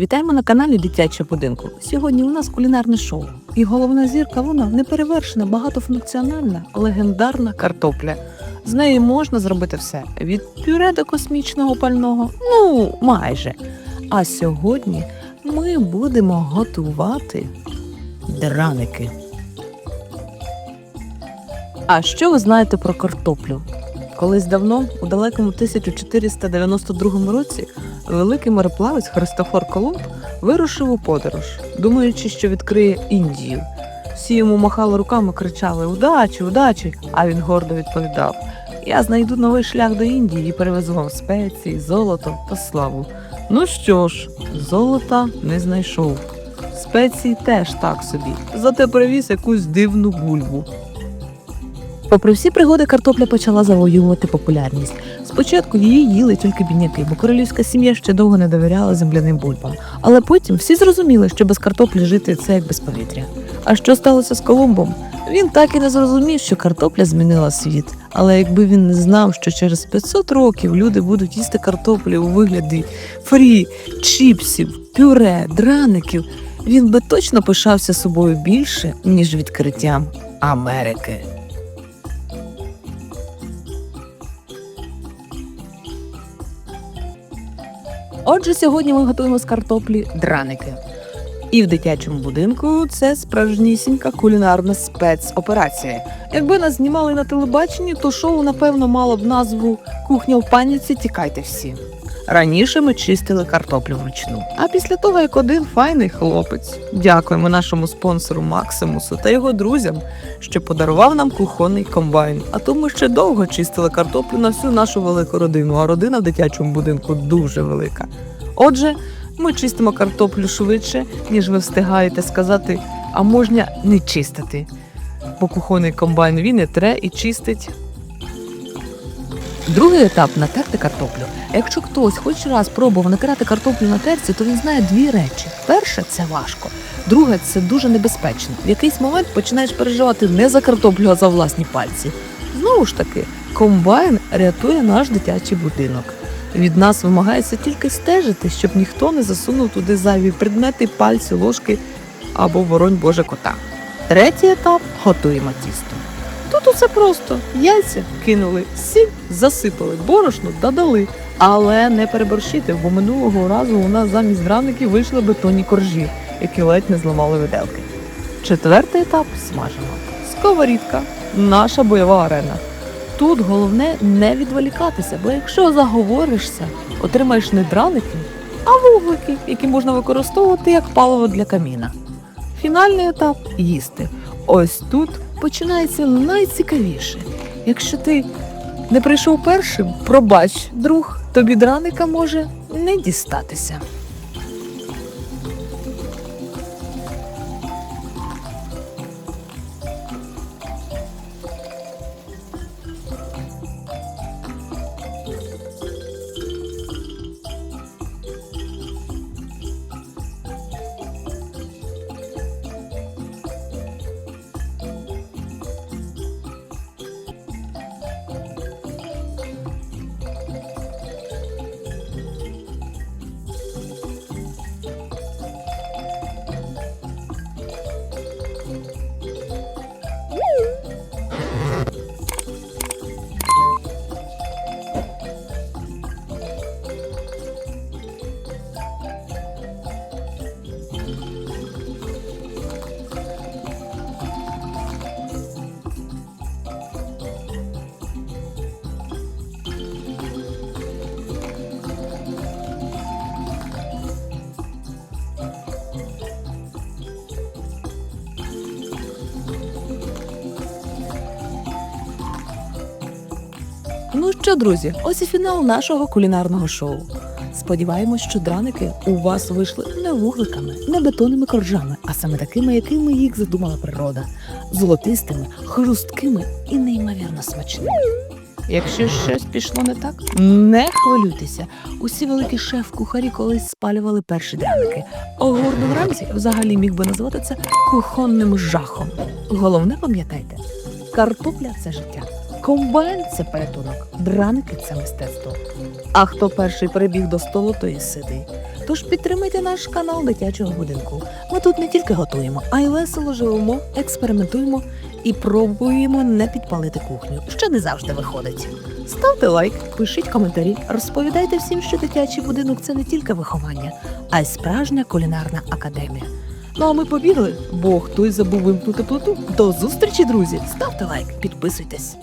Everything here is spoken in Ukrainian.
Вітаємо на каналі Дитячого будинку. Сьогодні у нас кулінарне шоу. І головна зірка вона неперевершена, багатофункціональна, легендарна картопля. З неї можна зробити все від пюре до космічного пального. Ну, майже. А сьогодні ми будемо готувати драники. А що ви знаєте про картоплю? Колись давно, у далекому 1492 році, великий мореплавець Христофор Колумб вирушив у подорож, думаючи, що відкриє Індію. Всі йому махали руками, кричали Удачі, удачі! А він гордо відповідав: Я знайду новий шлях до Індії і перевезу вам спеції, золото та славу. Ну що ж, золота не знайшов. Спеції теж так собі, зате привіз якусь дивну бульбу. Попри всі пригоди, картопля почала завоювати популярність. Спочатку її їли тільки бідняки, бо королівська сім'я ще довго не довіряла земляним бульбам. Але потім всі зрозуміли, що без картоплі жити це як без повітря. А що сталося з Колумбом? Він так і не зрозумів, що картопля змінила світ. Але якби він не знав, що через 500 років люди будуть їсти картоплю у вигляді фрі, чіпсів, пюре, драників, він би точно пишався собою більше, ніж відкриттям Америки. Отже, сьогодні ми готуємо з картоплі драники. І в дитячому будинку це справжнісінька кулінарна спецоперація. Якби нас знімали на телебаченні, то шоу, напевно, мало б назву Кухня в паніці Тікайте всі. Раніше ми чистили картоплю вручну. А після того, як один файний хлопець, дякуємо нашому спонсору Максимусу та його друзям, що подарував нам кухонний комбайн. А то ми ще довго чистили картоплю на всю нашу велику родину, а родина в дитячому будинку дуже велика. Отже, ми чистимо картоплю швидше, ніж ви встигаєте сказати, а можна не чистити. Бо кухонний комбайн він і тре і чистить. Другий етап натерти картоплю. Якщо хтось хоч раз пробував натирати картоплю на терці, то він знає дві речі: перше це важко, друге це дуже небезпечно. В якийсь момент починаєш переживати не за картоплю, а за власні пальці. Знову ж таки, комбайн рятує наш дитячий будинок. Від нас вимагається тільки стежити, щоб ніхто не засунув туди зайві предмети, пальці, ложки або воронь Боже кота. Третій етап готуємо тісто. Тут усе просто: яйця кинули, сіль засипали, борошно додали. Але не переборщити, бо минулого разу у нас замість драників вийшли бетонні коржі, які ледь не зламали виделки. Четвертий етап смажимо. Сковорідка наша бойова арена. Тут головне не відволікатися, бо якщо заговоришся, отримаєш не драники, а вуглики, які можна використовувати як паливо для каміна. Фінальний етап їсти. Ось тут починається найцікавіше. Якщо ти не прийшов першим, пробач, друг, тобі драника може не дістатися. Ну що, друзі, ось і фінал нашого кулінарного шоу. Сподіваємось, що драники у вас вийшли не вугликами, не бетонними коржами, а саме такими, якими їх задумала природа, золотистими, хрусткими і неймовірно смачними. Якщо щось пішло не так, не хвилюйтеся. Усі великі шеф-кухарі колись спалювали перші драники. А Гордон Рамзі взагалі міг би назвати це кухонним жахом. Головне пам'ятайте, картопля це життя. Комбайн це порятунок, драники це мистецтво. А хто перший прибіг до столу, той і ситий. Тож підтримайте наш канал дитячого будинку. Ми тут не тільки готуємо, а й весело живемо, експериментуємо і пробуємо не підпалити кухню, що не завжди виходить. Ставте лайк, пишіть коментарі, розповідайте всім, що дитячий будинок це не тільки виховання, а й справжня кулінарна академія. Ну а ми побігли, бо хтось забув вимкнути плиту. До зустрічі, друзі! Ставте лайк, підписуйтесь.